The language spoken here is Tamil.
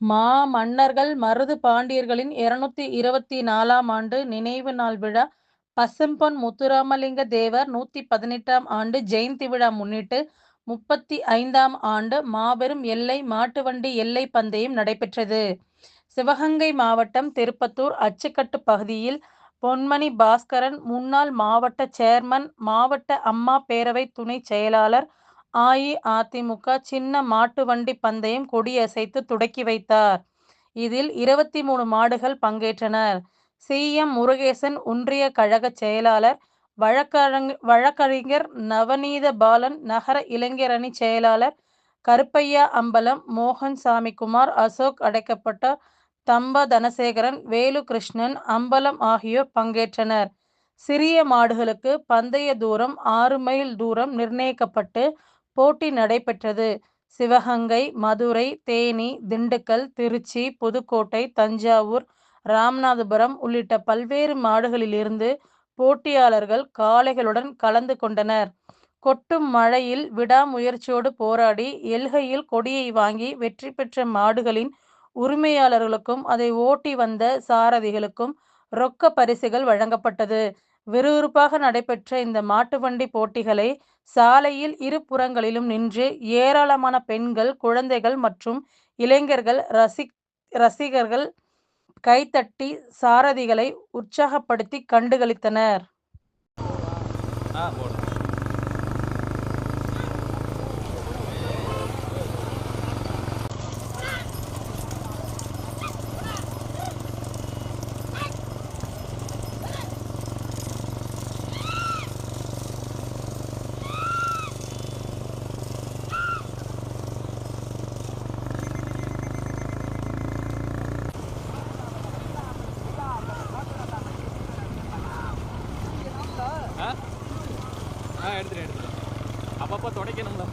மா மன்னர்கள் மருது பாண்டியர்களின் இருநூத்தி இருபத்தி நாலாம் ஆண்டு நினைவு நாள் விழா பசும்பொன் முத்துராமலிங்க தேவர் நூத்தி பதினெட்டாம் ஆண்டு ஜெயந்தி விழா முன்னிட்டு முப்பத்தி ஐந்தாம் ஆண்டு மாபெரும் எல்லை மாட்டுவண்டி எல்லை பந்தயம் நடைபெற்றது. சிவகங்கை மாவட்டம் திருப்பத்தூர் அச்சுக்கட்டு பகுதியில் பொன்மணி பாஸ்கரன் முன்னாள் மாவட்ட சேர்மன் மாவட்ட அம்மா பேரவை துணை செயலாளர் அஇஅதிமுக சின்ன மாட்டு வண்டி பந்தயம் கொடியசைத்து துடக்கி வைத்தார். இதில் இருபத்தி மூணு மாடுகள் பங்கேற்றனர். சி. எம். முருகேசன் ஒன்றிய கழக செயலாளர் வழக்கறிஞர் நவநீத பாலன் நகர இளைஞரணி செயலாளர் கருப்பையா அம்பலம் மோகன் சாமிக்குமார் அசோக் அடைக்கப்பட்ட தம்ப தனசேகரன் வேலுகிருஷ்ணன் அம்பலம் ஆகியோர் பங்கேற்றனர். சிறிய மாடுகளுக்கு பந்தய தூரம் ஆறு மைல் தூரம் நிர்ணயிக்கப்பட்டு போட்டி நடைபெற்றது. சிவகங்கை மதுரை தேனி திண்டுக்கல் திருச்சி புதுக்கோட்டை தஞ்சாவூர் ராமநாதபுரம் உள்ளிட்ட பல்வேறு மாடுகளிலிருந்து போட்டியாளர்கள் காளைகளுடன் கலந்து கொண்டனர். கொட்டும் மழையில் விடாமுயற்சியோடு போராடி எல்கையில் கொடியை வாங்கி வெற்றி பெற்ற மாடுகளின் உரிமையாளர்களுக்கும் அதை ஓட்டி வந்த சாரதிகளுக்கும் ரொக்க பரிசுகள் வழங்கப்பட்டது. விறுவிறுப்பாக நடைபெற்ற இந்த மாட்டுவண்டி போட்டிகளை சாலையில் இரு புறங்களிலும் நின்று ஏராளமான பெண்கள் குழந்தைகள் மற்றும் இளைஞர்கள் ரசிகர்கள் கைதட்டி சாரதிகளை உற்சாகப்படுத்தி கண்டுகளித்தனர். ஆ எடுத்துகிட்டு எடுத்துட்டேன் அப்பப்போ துடைக்கணுங்களா